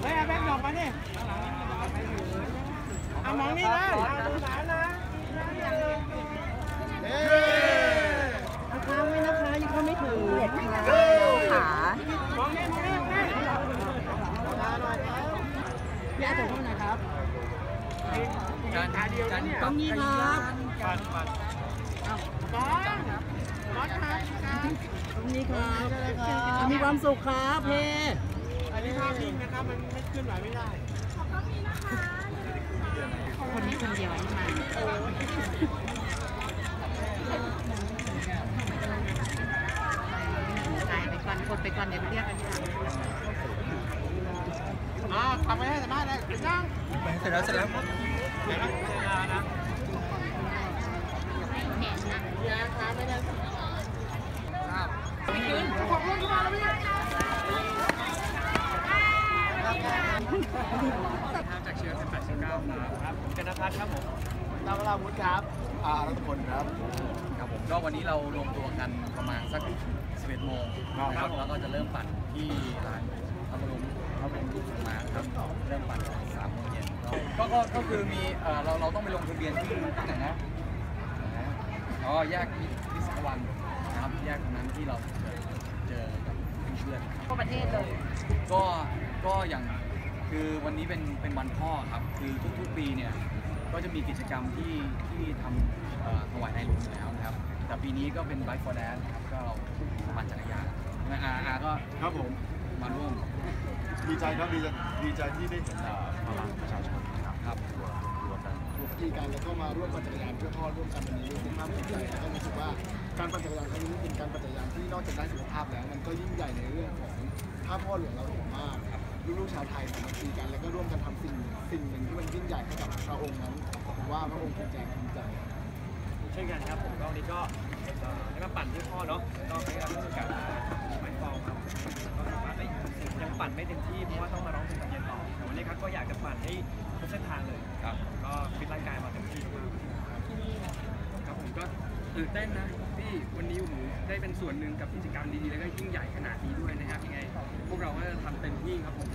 เฮ้ยเอาแบงค์ดอกมาดิเอามองนี่เลยเฮ้ยนะคะไม่นะคะยังเข้าไม่ถึงเด็ดค่ะขามองนี่มองนี่มองนี่พี่อาร์ตขอโทษนะครับการขาเดียวนะเนี่ยต้องนี้ครับปันปันบอสบอสครับต้องนี้ครับมีความสุขครับเพี้ภาพนิ่งนะครับมันไม่ขึ้นไหวไม่ได้คนนี้คนเดียวนี่มาตายไปก่อนคนไปก่อนเดี๋ยวเรียกกันค่ะอ่าทำไปให้สามารถได้ถึงยังเสร็จแล้วเสร็จแล้วเดี๋ยวนะเวลานะยาขาไม่ได้ขอบคุณมากเลยพี่ จากเชื้อเป็น89ครับผมกนพัฒน์ครับผมดาวราวุธครับอ่ารัตพลครับครับผมก็วันนี้เรารวมตัวกันประมาณสัก11โมงนะครับแล้วก็จะเริ่มปั่นที่ร้านพระบรมพระบรมรูปทรงม้าครับเริ่มปั่น3โมงเย็นก็ก็ก็คือมีเอ่อเราเราต้องไปลงทะเบียนที่ที่ไหนนะอ๋อแยกวิศววันนะครับแยกตรงนั้นที่เราเจอเจอกับเพื่อนๆทั่วประเทศเลยก็ก็อย่าง คือวันนี้เป็นเป็นวันพ่อครับ คือทุกๆปีเนี่ยก็จะมีกิจกรรมที่ที่ทำเอ่อถวายในหลวงอยู่แล้วนะครับ แต่ปีนี้ก็เป็น Bike for Dad นะครับก็เราปั่นจักรยานนะอาอาก็ครับผมมาร่วมดีใจครับดีใจดีใจที่ได้เห็นอ่าพลังประชาชนนะครับครับตัวตัวกันร่วมกีกันแล้วก็มาร่วมปั่นจักรยานเพื่อพ่อร่วมกันวันนี้รู้สึกภาพภูมิใจแล้วก็รู้สึกว่าการปั่นจักรยานครั้งนี้เป็นการปั่นจักรยานที่นอกจากได้สุขภาพแล้ว มันก็ยิ่งใหญ่ในเรื่องของถ้าพ่อหลวงเราผมว่า ลูกๆชาวไทยสามัคคีกัน แล้วก็ร่วมกันทำสิ่งสิ่งหนึ่งที่มันยิ่งใหญ่ให้กับพระองค์นั้นผมว่าพระองค์ภูมิใจภูมิใจ เช่นกันครับผมก็วันนี้ก็เอ่อได้มาปั่นที่พ่อเนาะก็ได้รับโอกาสมาไม้ฟองครับก็ถือว่าเอ้ยังปั่นไม่เต็มที่เพราะว่าต้องมาร้องเพลงตอนเย็นต่อแต่วันนี้ครับก็อยากจะปั่นให้ทุกเส้นทางเลยครับก็ฟิตร่างกายมาเต็มที่มากครับผมก็ตื่นเต้นนะที่วันนี้หมูได้เป็นส่วนหนึ่งกับกิจกรรมดีๆแล้วก็ยิ่งใหญ่ขนาดนี้ด้วยนะครับยังไง พวกเราก็จะทำเต็มที่ครับผม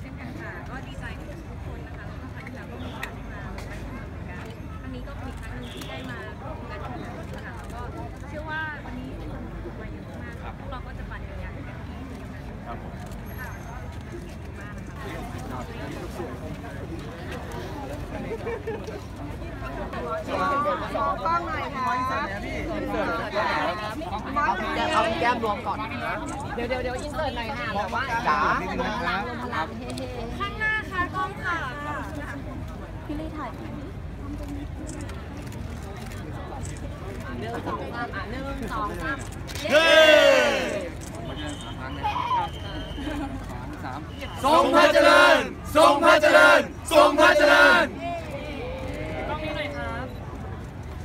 เช่นกันค่ะก็ดีใจกับทุกคนนะคะแล้วก็ครั้งที่แล้วก็มีโอกาสได้มาไปทำงานเหมือนกันครั้งนี้ก็เป็นอีกครั้งหนึ่งที่ได้มาร่วมงานที่นี่นะคะแล้วก็เชื่อว่าวันนี้คนมาเยอะมากพวกเราก็จะปั่นจักรยานกันที่นี่กันค่ะก็เก่งมากนะคะ ขอกล้องหน่อยค่ะเอาแก้มรวมก่อน เดี๋ยวเดี๋ยวเดี๋ยวอินเสิร์ตหน่อยค่ะแบบว่าจ๋ารวมพลังรวมพลังเฮ้ๆข้างหน้าค่ะกล้องค่ะ พี่ลี่ถ่ายหนึ่งสองสามอะหนึ่งสองสามเฮ้มาเจอสามครั้งเลยครับสองสามทรงพระเจริญทรงพระเจริญทรงพระเจริญ กล้องนี้หน่อยครับ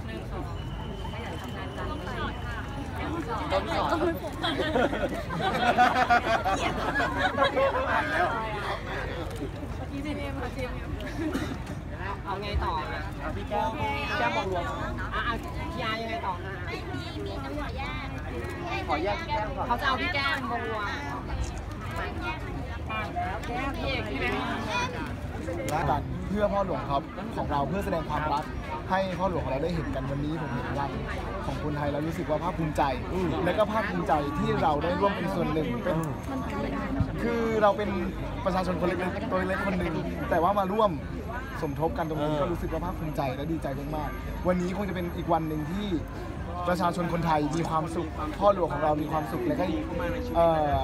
หนึ่งสองขยันทำงานกัน กล้องสอดค่ะ ต้นสอนทีมเอ็มค่ะทีมเอาไงต่อเอะพี่แก้วแก้วบอกรวมอะอ่ยายังไงต่อคะขอแยกแก้มก่อนเขาจะเอาพี่แก้มบวงแก้มพี่เอกพี่แบงค์รักกันเพื่อพ่อหลวงครับของเราเพื่อแสดงความรัก ให้พ่อหลวงของเราได้เห็นกันวันนี้ผมเห็นวันของคนไทยแล้วรู้สึกว่าภาคภูมิใจ และก็ภาคภูมิใจที่เราได้ร่วมเป็นส่วนหนึ่งเป็นคือเราเป็นประชาชนคนเล็กๆตัวเล็กคนหนึ่งแต่ว่ามาร่วมสมทบกันตรงนี้ก็รู้สึกว่าภาคภูมิใจและดีใจมากๆวันนี้คงจะเป็นอีกวันหนึ่งที่ ประชาชนคนไทยมีความสุข พ่อหลวงของเรามีความสุขและก็เอ่อ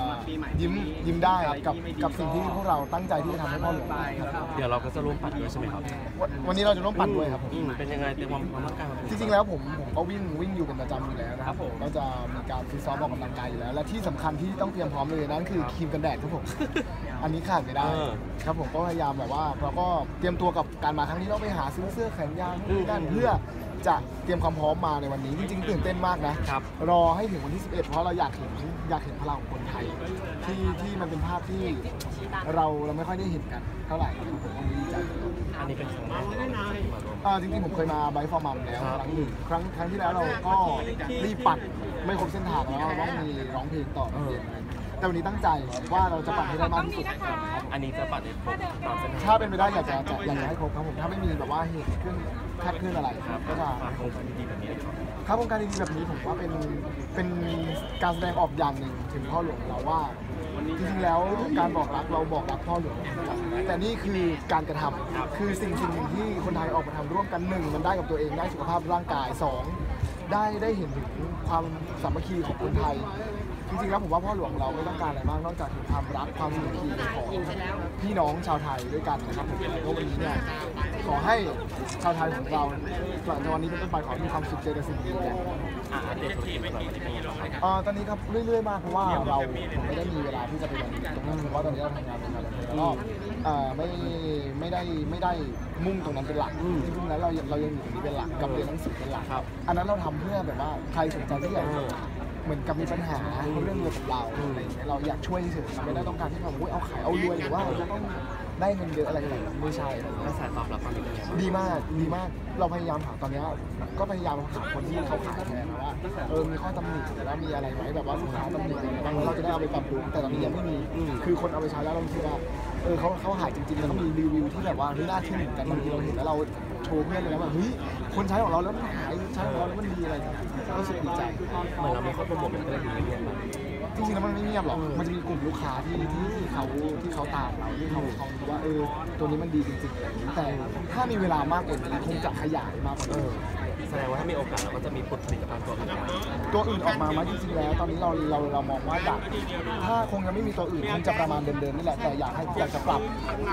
ยิ้มยิ้มได้กับกับสิ่งที่พวกเราตั้งใจที่จะทำให้พ่อหลวงได้ครับเดี๋ยวเราก็จะร่วมปั่นด้วยใช่ไหมครับ วันวันนี้เราจะร่วมปั่นด้วยครับผมอืมเป็นยังไงเตรียมความพร้อมร่างกายมาเป็นจริงๆแล้วผมผมก็วิ่งวิ่งอยู่เป็นประจำอยู่แล้วนะครับผมก็จะมีการฟิตซ้อมออกกำลังกายอยู่แล้ว และที่สำคัญที่ต้องเตรียมพร้อมเลยนั่นคือครีมกันแดดครับผมอันนี้ขาดไม่ได้ครับผมก็พยายามแบบว่าเราก็เตรียมตัวกับการมาครั้งนี้เราไปหาซื้อเสื้อแขนยาวนู่นนี่นั่นเพื่อ จะเตรียมความพร้อมมาในวันนี้จริงๆตื่นเต้นมากนะครับรอให้ถึงวันที่ 11 เพราะเราอยากเห็นอยากเห็นพลังของคนไทย ที่ที่มันเป็นภาพที่เราเราไม่ค่อยได้เห็นกันเท่าไหร่ครับผมก็ดีใจอันนี้เป็นครั้งแรกที่มาร่วมอ่าจริงๆผมเคยมาไบฟอร์มัมแล้วครั้งหนึ่งครั้งครั้งที่แล้วเราก็รีบปั่นไม่ครบเส้นทางแล้วเราต้องมีร้องเพลงต่อตอนเย็นอะไรอย่างเงี้ยแต่วันนี้ตั้งใจว่าเราจะปั่นให้ได้มากที่สุดอันนี้จะปัดให้ครบตามเส้นทางถ้าเป็นไปได้อยากจะจะอยากจะให้ครบครับผมถ้าไม่มีแบบว่าเหตุขึ้น คาดขึ้นอะไรครับก็จะฝากโครงการดีๆแบบนี้ครับครับโครงการดีๆแบบนี้ผมว่าเป็นเป็นการแสดงออกอย่างหนึ่งถึงพ่อหลวงของเราว่าจริงๆแล้วการบอกรักเราบอกรักพ่อหลวงแต่นี่คือการกระทำคือสิ่งสิ่งหนึ่งที่คนไทยออกมาทำร่วมกันหนึ่งมันได้กับตัวเองได้สุขภาพร่างกายสองได้ได้เห็นถึงความสามัคคีของคนไทยจริงๆแล้วผมว่าพ่อหลวงเราไม่ต้องการอะไรมากนอกจากถึงความรักความสามัคคีของพี่น้องชาวไทยด้วยกันนะครับผมแล้วก็วันนี้เนี่ยข อให้ชาวไทยของเราหลังจากวันนี้เป็นต้นไปขอให้มีความสุขเจอแต่สิ่งดีๆกันอะอัปเดตธุรกิจหน่อยวันนี้เป็นยังไงบ้างครับเอ่อตอนนี้ครับเรื่อยๆมากเพราะว่าเราผมไม่ได้มีเวลาที่จะไปลงตรงนั้นเพราะว่าตอนนี้เราทำงานเป็นงานแล้วก็เอ่อไม่ไม่ได้ไม่ได้มุ่งตรงนั้นเป็นหลักจริงๆแล้วเรายังเรายังอยู่ตรงนี้เป็นหลักกับเรียนหนังสือเป็นหลักครับอันนั้นเราทำเพื่อแบบว่าใครสนใจที่อยากเหมือนกับมีปัญหาเรื่องเงินกับเราอะไรอย่างเงี้ยเราอยากช่วยเฉยๆเราไม่ได้ต้องการที่แบบอุ๊ยเอาขายเอารวยหรือว่าเราจะต้อง ได้เงินเยอะอะไรอย่างเงี้ยไม่ใช่กระแสตอบรับตอนนี้เป็นยังไงบ้างดีมากดีมากเราพยายามหาตอนเนี้ยก็พยายามหาคนที่เขาขายแทนนะว่าเออมีข้อตำหนิหรือว่ามีอะไรไหมแบบว่าลูกค้าตำหนิอะไรบางทีเราจะได้เอาไปปรับปรุงแต่ตอนนี้ยังไม่มีคือคนเอาไปใช้แล้วเราคิดว่าเออเขาเขาหายจริงๆแล้วก็มีรีวิวที่แบบว่าเฮ้ยน่าทึ่งเหมือนกันบางทีเราเห็นแล้วเราโชว์เพื่อนเลยนะว่าเฮ้ยคนใช้ของเราแล้วมันหายใช้ของเราแล้วมันดีอะไรอย่างเงี้ยก็รู้สึกดีใจเหมือนเราไม่ค่อยโปรโมทมันก็เลยดูเงียบๆไป จริงๆแล้วมันไม่เงียบหรอก มันจะมีกลุ่มลูกค้าที่ที่ที่เขาที่เขาตามเราที่เขาเขาดูว่าเออตัวนี้มันดีจริงๆแต่ถ้ามีเวลามากกว่านี้คงจะขยายมากกว่าเอนี้อแสดงว่าถ้ามีโอกาสเราก็จะมีผลผลิตภัณฑ์ตัวอื่นมาตัวอื่นออกมาไหมจริงๆแล้ว ตอนนี้เราเราเรามองว่าอยากถ้าคงยังไม่มีตัวอื่นคงจะประมาณเดิมๆนี่แหละแต่อยากให้อยากจะปรับ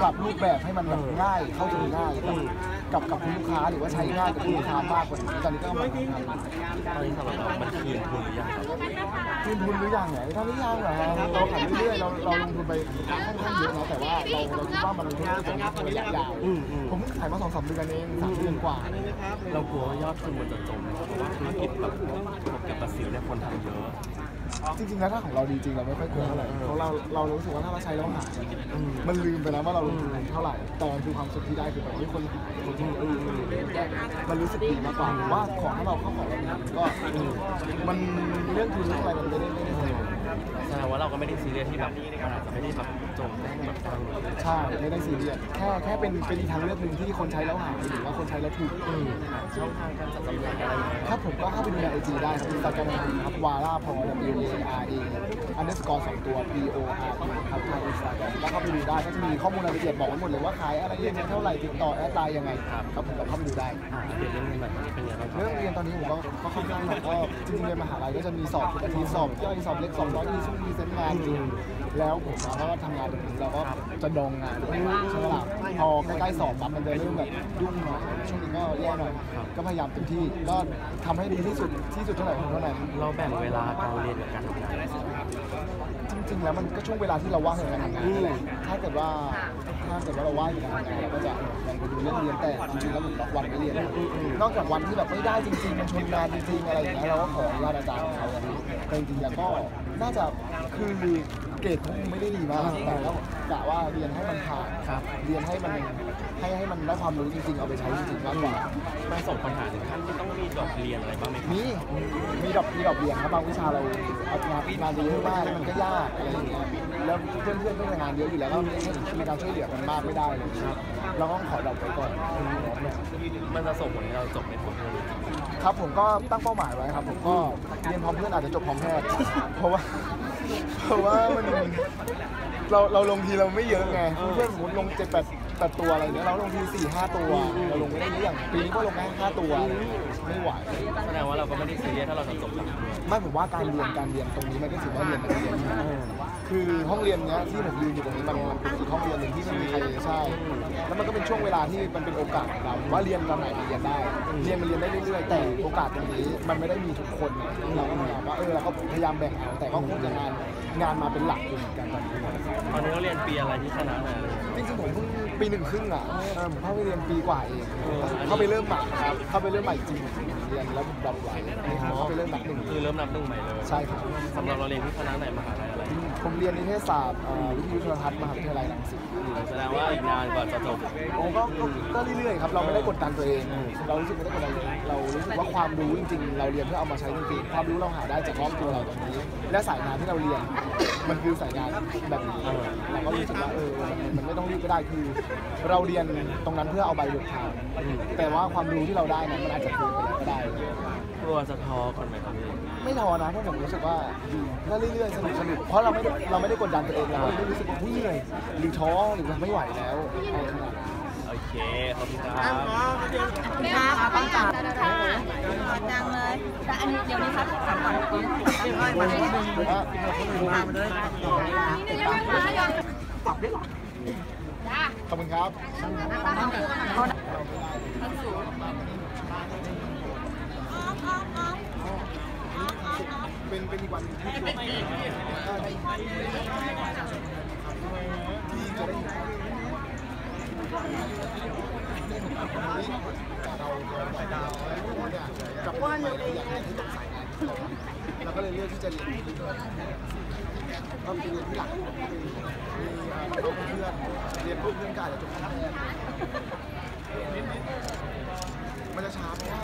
ปรับรูปแบบให้มันแบบง่ายเข้าถึงง่ายกับกับกับคุณลูกค้าหรือว่าใช้ง่ายกับคุณลูกค้ามากกว่านี้ตอนนี้ก็กำลังทำตอนนี้สำหรับเรามันคืนทุนหรือยังครับ คืนทุนหรือยังเนี่ยตอนนี้ยังเหรอฮะเราขายเรื่อยๆเราเราลงทุนไปค่อนข้างเยอะนะแต่ว่าเราเราคิดว่ามันเป็นธุรกิจของระยะยาวอืมอืมผมเพิ่งขายมาสองสามเดือนเองสามเดือนกว่า เรากลัวว่ายอดทุนมันจะจมเพราะว่าธุรกิจแบบพวกเกี่ยวกับสิวเนี่ยคนทำเยอะ จริงๆแล้วถ้าของเราดีจริงเราไม่ค่อยกลัวเท่าไหร่เพราะเราเรารู้สึกว่าถ้าเราใช้แล้วหายมันลืมไปแล้วว่าเราลงทุนเท่าไหร่แต่มันคือความสุขที่ได้คือแบบที่คนหายคนที่เออมันรู้สึกดีมากกว่าผมว่าของถ้าเราเข้าของเราดีมันก็มันเรื่องทุนเรื่องอะไรมันไม่ได้ไม่ได้เสีย แสดงว่าเราก็ไม่ได้ซีเรียสที่แบบมันอาจจะไม่ได้แบบจมได้แบบดังใช่ไม่ได้ซีเรียสแค่แค่เป็นเป็นอีกทางเลือกหนึ่งที่คนใช้แล้วหายหรือว่าคนใช้แล้วถูกช่องทางการจัดจำหน่ายอะไรอย่างเงี้ยครับผมก็เข้าไปดูในไอจีได้ครับอินสตาแกรมครับวาร่าพอ W A R A อันเดอร์สกอร์สองตัว P O R E ครับทางอินสตาแกรมแล้วเข้าไปดูได้ก็จะมีข้อมูลรายละเอียดบอกไว้หมดเลยว่าขายอะไรยังไงเท่าไหร่ติดต่อแอดไลน์ยังไงครับผมก็เข้าไปดูได้ อ่าเดี๋ยวเรื่องเงินแบบนี้เป็นยังไงบ้างครัเรื่องเรียนตอนนี้ผมก็ก็ค่อนข้างแบบก็จริงๆเรียนมหาลัยก็จะมีสอบทุกอาทิตย์สอบย่อยสอบเล็กสอบน้อยมีช่วงมีเซนต์งานจริงแล้วผมมาก็ทำงานตรงนี้เราก็จะดองงานใช่ไหมล่ะพอใกล้ๆสอบปั๊บมันจะเริ่มแบบยุ่งหน่อยช่วงนี้ก็แย่หน่อย ก็พยายามเต็มที่ก็ทำให้ดีที่สุดที่สุดเท่าไหร่เท่านั้นเราแบ่งเวลาการเรียนกับการทำงานจริงๆแล้วมันก็ช่วงเวลาที่เราว่างในการทำงานนี่แหละถ้าเกิดว่า ถ้าเกิดว่าเราว่างในการทำงานเราก็จะลองไปดูเรื่องเรียนแต่จริงๆแล้วผมล็อกวันไม่เรียน นอกจากวันที่แบบไม่ได้จริงๆมันชนงานจริงๆอะไรอย่างเงี้ยเราก็ขออนุญาตอาจารย์เขาแต่จริงๆแล้วก็น่าจะคือเกรดคงไม่ได้ดีมากแต่ก็กะว่าเรียนให้มันผ่านครับเรียนให้มันให้ให้มันได้ความรู้จริงๆเอาไปใช้จริงๆมากกว่ามันส่งปัญหาถึงขั้นที่ต้องมีดอกเรียนอะไรบ้างไหมครับมีมีดอกมีดอกเรียนครับบางวิชาเราเอางานงานเยอะมากแล้วมันก็ยากอะไรอย่างเงี้ยแล้วเพื่อนเพื่อนๆก็ทำงานเยอะอยู่แล้วก็มีการช่วยเหลือกันมากไม่ได้เลยครับเราก็ต้องขอดอกไว้ก่อนมันจะส่งผลให้เราจบในผลที่ครับผมก็ตั้งเป้าหมายไว้ครับ ผมก็เรียนพร้อมเพื่อนอาจจะจบพร้อมแพทย์เพราะว่าเพราะว่ามันเราเราลงทีเราไม่เยอะไงเพื่อนๆสมมติลงเจ็ดแปดแปดตัวอะไรเงี้ยเราลงทีสี่ห้าตัวเราลงไม่ได้เยอะอย่างปีนี้ก็ลงแค่ห้าตัวไม่ไหวแสดงว่าเราก็ไม่ได้ซีเรียสถ้าเราจะจบแบบไม่ผมว่าการเรียนการเรียนตรงนี้มันก็ถือว่าเรียนเป็นเรียน คือห้องเรียนเนี้ยที่ผมยืนอยู่ตรงนี้มันมันเป็นอีกห้องเรียนหนึ่งที่ไม่มีใครใช่แล้วมันก็เป็นช่วงเวลาที่มันเป็นโอกาสของเราว่าเรียนตอนไหนเรียนได้เรียนมันเรียนได้เรื่อยๆแต่โอกาสตรงนี้มันไม่ได้มีทุกคนเราก็พยายามว่าเออเราก็พยายามแบ่งเอาแต่ก็คงจะงานงานมาเป็นหลักอยู่เหมือนกันตอนนี้ตอนนี้เราเรียนปีอะไรที่คณะไหนอะไรอย่างเงี้ยจริงๆผมเพิ่งปีหนึ่งครึ่งอะเออผมเข้าไปเรียนปีกว่าเองเข้าไปเริ่มใหม่ครับเข้าไปเริ่มใหม่จริงเรียนแล้วผมดรอปไว้เข้าไปเริ่มใหม่หนึ่งคือเริ่มนับหนึ่งใหม่เลยใช่ครับสำหรับเราเรียนที่คณะไหนมหาลัยอะไร ผมเรียนนิเทศศาสตร์เอ่อวิทยุโทรทัศน์มหาวิทยาลัยรังสิตแสดงว่าอีกนานกว่าจะจบโอ้ก็ก็ก็เรื่อยๆครับเราไม่ได้กดดันตัวเอง เรารู้สึกไม่ได้กดดันตัวเองเรารู้สึกว่าความรู้จริงๆ เราเรียนเพื่อเอามาใช้จริงๆความรู้เราหาได้จากรอบตัวเราตรงนี้ และสายงานที่เราเรียน มันคือสายงานแบบนี้เราก็รู้สึกว่าเออมันมันไม่ต้องรีบก็ได้คือ เราเรียนตรงนั้นเพื่อเอาใบเบิกทางแต่ว่าความรู้ที่เราได้นั้นมันอาจจะเกินไปแล้วก็ได้ กลัวจะท้อก่อนไหมครับพี่ ไม่ท้อนะเพราะผมรู้สึกว่าดีก็เรื่อยๆสนุกสนุกเพราะเราไม่ได้เราไม่ได้กดดันตัวเองเราไม่ได้รู้สึกว่าเหนื่อยหรือท้อหรือว่าไม่ไหวแล้วอะไรขนาดนั้นโอเค ขอบคุณครับไม่ว่าต้องจับค่ะจังเลย แต่อันนี้เดี๋ยวนี้พักก่อนก่อนมานิดนึงหรือว่านิดนึงยังไม่มายังขอบคุณครับ เป็นเป็นอีกวันหนึ่งที่ที่จะได้เห็นเราเราไปดาวเนี่ยกับว่าเราอยากเรียนที่ตกสายงานเราก็เลยเลือกที่จะเรียนที่ด้วยก็คือเรียนที่หลักมีเพื่อนเรียนพวกเพื่อนกันจบคณะแพทย์มันจะช้าเพราะว่า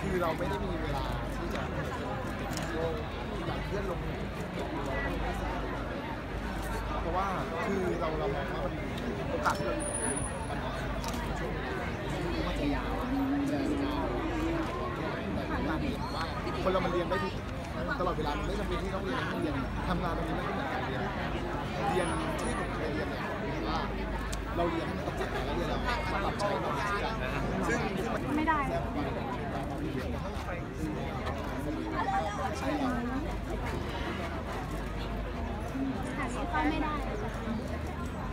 คือเราไม่ได้มีเวลา ที่จะลงอย่างเพื่อนลงเพราะว่าคือเราเรามองว่ามันโอกาสที่เรามันน้อยช่วงมันจะยาวจะยาวแต่การเรียนว่าคนเรามันเรียนได้ทุกตลอดเวลามันไม่จำเป็นที่ต้องเรียนต้องเรียนทำงานตรงนี้มันก็เหมือนการเรียนเรียนที่ผมเคยเรียนเนี่ยผมว่าเราเรียนให้มันต้องจัดการแล้วเรียนเรามาปรับใช้กับชีวิตซึ่งซึ่งไม่ได้ ใช้เราก็ไม่ได้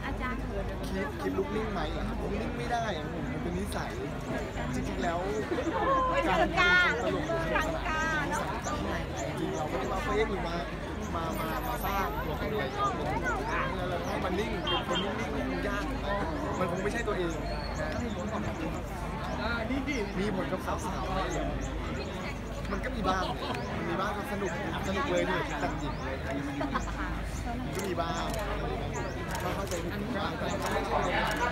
อาจารย์คิดคิดลุกนิ่งไหมล่ะลุกนิ่งไม่ได้อะผมมันเป็นนิสัยจริงๆแล้วไม่การเกินกล้าตลกหรือสนุกสนานจริงๆเราไม่ได้มาเฟกหรือมามามามาสร้างตัวตนอะไรเราเป็นแล้วเราให้มันนิ่งเป็นคนนิ่งๆมันยากมันคงไม่ใช่ตัวเองมีผลกับสาวๆไหมเหรอ มันก็มีบ้าง มันมีบ้างก็สนุกสนุกเลยเนี่ยจังหญิงเลยมันก็มีบ้างก็เข้าใจผิดบ้างแต่ก็ไม่ใช่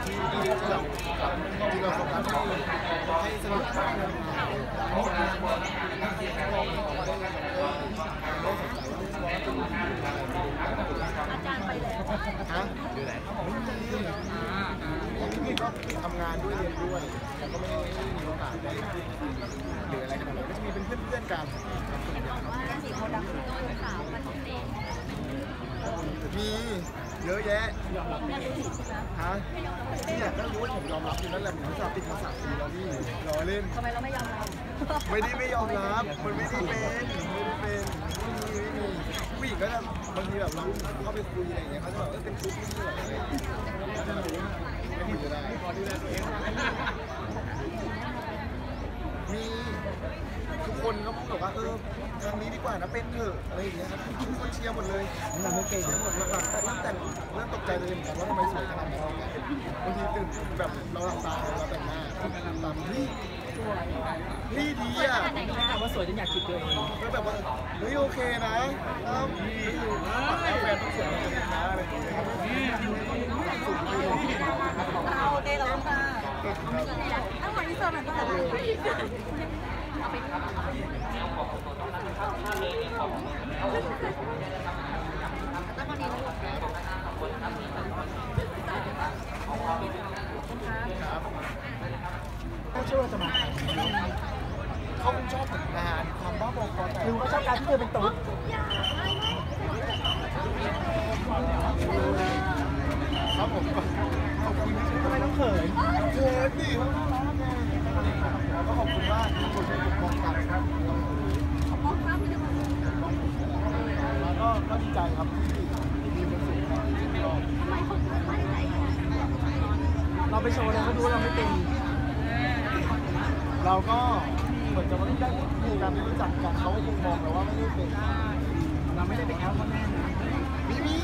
ที่ที่ที่เราที่เราโฟกัสให้ให้สนุกฮะอยู่ไหนไม่มี ก็ทำงานด้วยเรียนด้วยแล้วก็ไม่ได้มีโอกาสได้หรืออะไรกันเลยก็จะมีเป็นเพื่อนๆกันสีเขาดำสีตัวขาวมันเองมีเยอะแยะฮะเนี่ยก็รู้ว่าผมยอมรับอยู่นั่นแหละผมจะปิดมาสามปีแล้วพี่รอเล่นทำไมเราไม่ยอมรับไม่ได้ไม่ยอมรับมันไม่ได้เป็นไม่ได้เป็นไม่มีไม่มีผู้หญิงก็จะบางทีแบบเราเข้าไปคุยอะไรอย่างเงี้ยเขาจะแบบเออเป็นชุดนี่เหรออะไรอย่างเงี้ย ม่คุยก็ได้มีทุกคนก็พูดบอกว่าเออทางนี้ดีกว่านะเป็นเถอะอะไรอย่างเงี้ยครับทุกคนเชียร์หมดเลยเราไม่เก่งเชียร์หมดเลยแบบแต่เริ่มแต่งเริ่มตกใจตัวเองเหมือนกันว่าทำไมสวยขนาดนั้นอะไรเงี้ยบางทีตื่นแบบเราหลับตาเราแต่งหน้าตามพี่พี่ดีอะว่าสวยจนอยากคิดตัวเองก็แบบว่าเฮ้ยโอเคนะเอ้าแฟนต้องสวยเหมือนกันนะอะไรอย่างเงี้ยเราเต้เราต้องมาเอาหัวที่เซอร์มันก็จะเอาไปแล้าเชื่อว่าจะมาเขาคงชอบผลงานความบ้าบอคอแต่หรือว่าชอบการที่เธอเป็นตุ๊ดครับผมก็ขอบคุณที่ทำไมต้อง เขินเขินดิเขาน่ารักไงก็ขอบคุณมากที่ช่วยปกป้องกันครับแล้วก็ก็ดีใจครับที่มีคนสูงที่รอบเราไปโชว์เลยเขาดูว่าเราไม่เป็นเราก็เหมือนกับว่าได้มีการรู้จักกันเขาก็คงมองเราว่าไม่ได้เป็นเราไม่ได้ไปแอลเขาแน่นะมีมี